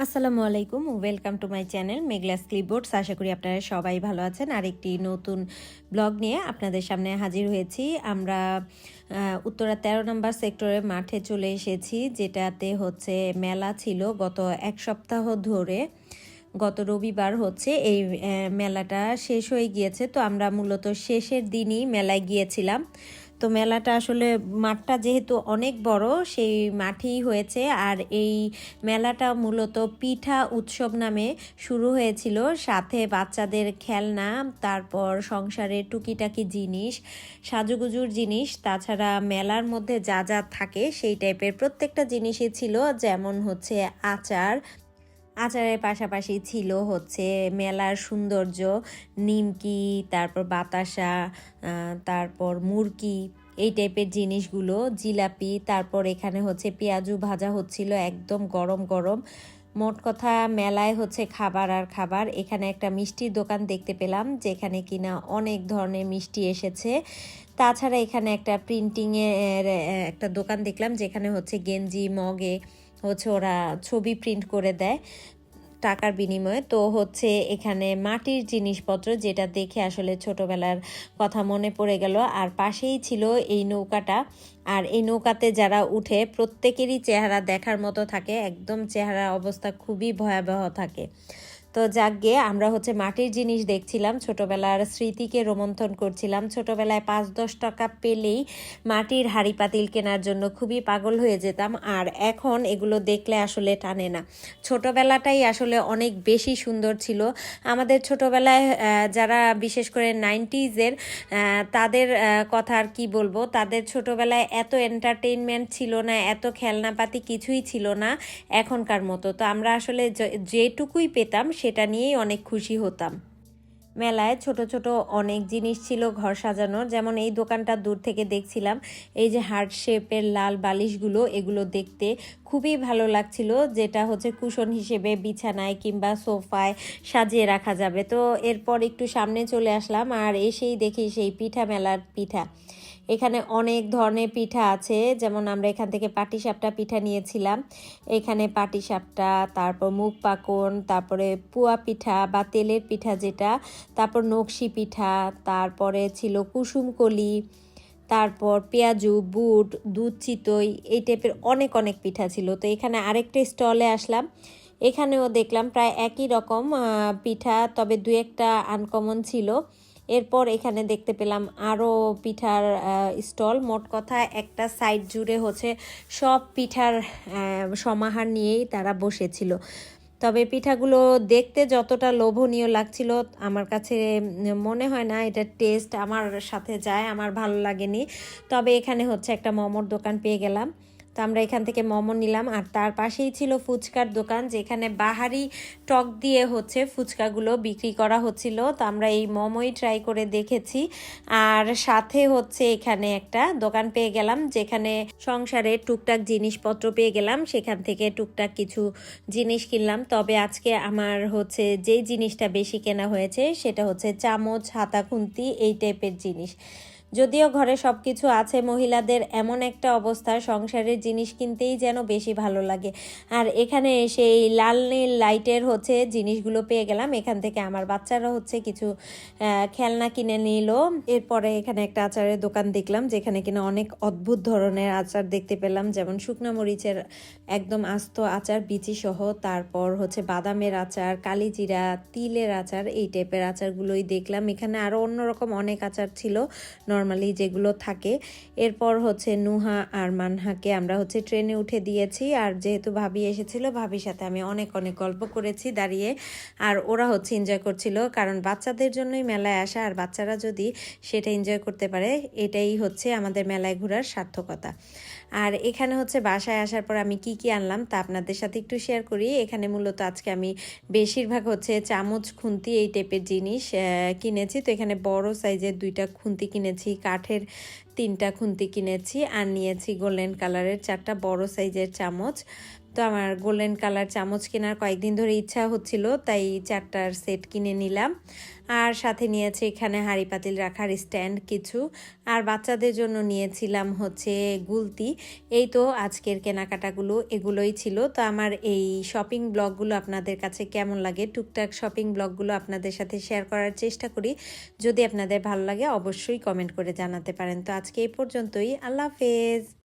আসসালামু আলাইকুম welcome to my channel Meghla's clipboards আশা করি আপনারা সবাই ভালো আছেন। আর একটি নতুন ব্লগ নিয়ে আপনাদের সামনে হাজির হয়েছি। আমরা উত্তরা তেরো নম্বর সেক্টরে মাঠে চলে এসেছি, যেটাতে হচ্ছে মেলা ছিল গত এক সপ্তাহ ধরে। গত রবিবার হচ্ছে এই মেলাটা শেষ হয়ে গিয়েছে। তো আমরা মূলত শেষের দিনই মেলায় গিয়েছিলাম। তো মেলাটা আসলে মাঠটা যেহেতু অনেক বড়, সেই মাঠেই হয়েছে। আর এই মেলাটা মূলত পিঠা উৎসব নামে শুরু হয়েছিল। সাথে বাচ্চাদের খেলনা, তারপর সংসারের টুকিটাকি জিনিস, সাজুগুজুর জিনিস, তাছাড়া মেলার মধ্যে যা যা থাকে, সেই টাইপের প্রত্যেকটা জিনিসই ছিল। যেমন হচ্ছে আচার আচারের পাশাপাশি ছিল হচ্ছে মেলার সৌন্দর্য, নিমকি, তারপর বাতাসা তারপর মুরকি, এই টাইপের জিনিসগুলো, জিলাপি, তারপর এখানে হচ্ছে পেঁয়াজু ভাজা হচ্ছিল একদম গরম গরম। মোট কথা মেলায় হচ্ছে খাবার আর খাবার। এখানে একটা মিষ্টির দোকান দেখতে পেলাম, যেখানে কিনা অনেক ধরনের মিষ্টি এসেছে। তাছাড়া এখানে একটা প্রিন্টিংয়ের একটা দোকান দেখলাম, যেখানে হচ্ছে গেঞ্জি, মগে হচ্ছে ওরা ছবি প্রিন্ট করে দেয় টাকার বিনিময়ে। তো হচ্ছে এখানে মাটির জিনিসপত্র যেটা দেখে আসলে ছোটবেলার কথা মনে পড়ে গেল। আর পাশেই ছিল এই নৌকাটা। আর এই নৌকাতে যারা উঠে প্রত্যেকেরই চেহারা দেখার মতো থাকে। একদম চেহারা অবস্থা খুবই ভয়াবহ থাকে। তো যাক আমরা হচ্ছে মাটির জিনিস দেখছিলাম, ছোটবেলার স্মৃতিকে রোমন্থন করছিলাম। ছোটবেলায় পাঁচ দশ টাকা পেলেই মাটির হাঁড়ি পাতিল কেনার জন্য খুবই পাগল হয়ে যেতাম, আর এখন এগুলো দেখলে আসলে টানে না। ছোটবেলাটাই আসলে অনেক বেশি সুন্দর ছিল। আমাদের ছোটবেলায় যারা বিশেষ করে নাইনটিজের তাদের কথা আর কি বলব, তাদের ছোটবেলায় এত এন্টারটেইনমেন্ট ছিল না, এত খেলনাপাতি কিছুই ছিল না এখনকার মতো। তো আমরা আসলে যেটুকুই পেতাম সেটা নিয়েই অনেক খুশি হতাম। মেলায় ছোট ছোট অনেক জিনিস ছিল ঘর সাজানোর। যেমন এই দোকানটা দূর থেকে দেখছিলাম। এই যে হার্ট শেপের লাল বালিশগুলো, এগুলো দেখতে খুবই ভালো লাগছিল। যেটা হচ্ছে কুশন হিসেবে বিছানায় কিংবা সোফায় সাজিয়ে রাখা যাবে। তো এরপর একটু সামনে চলে আসলাম আর এসেই দেখি সেই পিঠা মেলার পিঠা। এখানে অনেক ধরনের পিঠা আছে। যেমন আমরা এখান থেকে পাটিসাপটা পিঠা নিয়েছিলাম। এখানে পাটিসাপটা, তারপর মুগ পাকন, তারপরে পুয়া পিঠা বা তেলের পিঠা যেটা, তারপর নকশি পিঠা, তারপরে ছিল কুসুমকলি তারপর পেঁয়াজু, বুট, দুধ চিতই, এই টাইপের অনেক অনেক পিঠা ছিল। তো এখানে আরেকটা স্টলে আসলাম। এখানেও দেখলাম প্রায় একই রকম পিঠা, তবে দু একটা আনকমন ছিল। এরপর এখানে দেখতে পেলাম আরও পিঠার স্টল। মোট কথা একটা সাইড জুড়ে হচ্ছে সব পিঠার সমাহার নিয়েই তারা বসেছিল। তবে পিঠাগুলো দেখতে যতটা লোভনীয় লাগছিল, আমার কাছে মনে হয় না এটা টেস্ট আমার সাথে যায়, আমার ভালো লাগেনি। তবে এখানে হচ্ছে একটা মোমোর দোকান পেয়ে গেলাম। তো আমরা এখান থেকে মোমো নিলাম। আর তার পাশেই ছিল ফুচকার দোকান, যেখানে বাহারি টক দিয়ে হচ্ছে ফুচকাগুলো বিক্রি করা হচ্ছিল। তো আমরা এই মোমোই ট্রাই করে দেখেছি। আর সাথে হচ্ছে এখানে একটা দোকান পেয়ে গেলাম, যেখানে সংসারে টুকটাক জিনিসপত্র পেয়ে গেলাম। সেখান থেকে টুকটাক কিছু জিনিস কিনলাম। তবে আজকে আমার হচ্ছে যেই জিনিসটা বেশি কেনা হয়েছে, সেটা হচ্ছে চামচ, হাতা, খুন্তি, এই টাইপের জিনিস। যদিও ঘরে সব কিছু আছে, মহিলাদের এমন একটা অবস্থা, সংসারের জিনিস কিনতেই যেন বেশি ভালো লাগে। আর এখানে এসে এই লাল নীল লাইটের হচ্ছে জিনিসগুলো পেয়ে গেলাম। এখান থেকে আমার বাচ্চারা হচ্ছে কিছু খেলনা কিনে নিল। এরপরে এখানে একটা আচারের দোকান দেখলাম, যেখানে কিনা অনেক অদ্ভুত ধরনের আচার দেখতে পেলাম। যেমন শুকনো মরিচের একদম আস্ত আচার, বিচি সহ। তারপর হচ্ছে বাদামের আচার, কালিজিরা, তিলের আচার, এই টাইপের আচারগুলোই দেখলাম। এখানে আরও অন্যরকম অনেক আচার ছিল। নর্মালি যেগুলো থাকে। এরপর হচ্ছে নুহা আর মানহাকে আমরা হচ্ছে ট্রেনে উঠে দিয়েছি। আর যেহেতু ভাবি এসেছিল, ভাবির সাথে আমি অনেক অনেক গল্প করেছি দাঁড়িয়ে। আর ওরা হচ্ছে এনজয় করছিল, কারণ বাচ্চাদের জন্যই মেলায় আসা, আর বাচ্চারা যদি সেটা এনজয় করতে পারে, এটাই হচ্ছে আমাদের মেলায় ঘোরার সার্থকতা। আর এখানে হচ্ছে বাসায় আসার পর আমি কি কি আনলাম, তা আপনাদের সাথে একটু শেয়ার করি। এখানে মূলত আজকে আমি বেশিরভাগ হচ্ছে চামচ খুন্তি এই টাইপের জিনিস কিনেছি। তো এখানে বড় সাইজের দুইটা খুন্তি কিনেছি। কাঠের তিনটা খুন্তি কিনেছি আর নিয়েছি গোল্ডেন কালারের চারটা বড় সাইজের চামচ। তো আমার গোল্ডেন কালার চামচ কেনার কয়েকদিন ধরে ইচ্ছা হচ্ছিল, তাই চারটার সেট কিনে নিলাম। আর সাথে নিয়েছি এখানে হাঁড়ি পাতিল রাখার স্ট্যান্ড কিছু। আর বাচ্চাদের জন্য নিয়েছিলাম হচ্ছে গুলতি। এই তো আজকের কেনাকাটাগুলো এগুলোই ছিল। তো আমার এই শপিং ব্লগগুলো আপনাদের কাছে কেমন লাগে, টুকটাক শপিং ব্লগগুলো আপনাদের সাথে শেয়ার করার চেষ্টা করি। যদি আপনাদের ভালো লাগে, অবশ্যই কমেন্ট করে জানাতে পারেন। তো আজকে এই পর্যন্তই। আল্লাহ হাফেজ।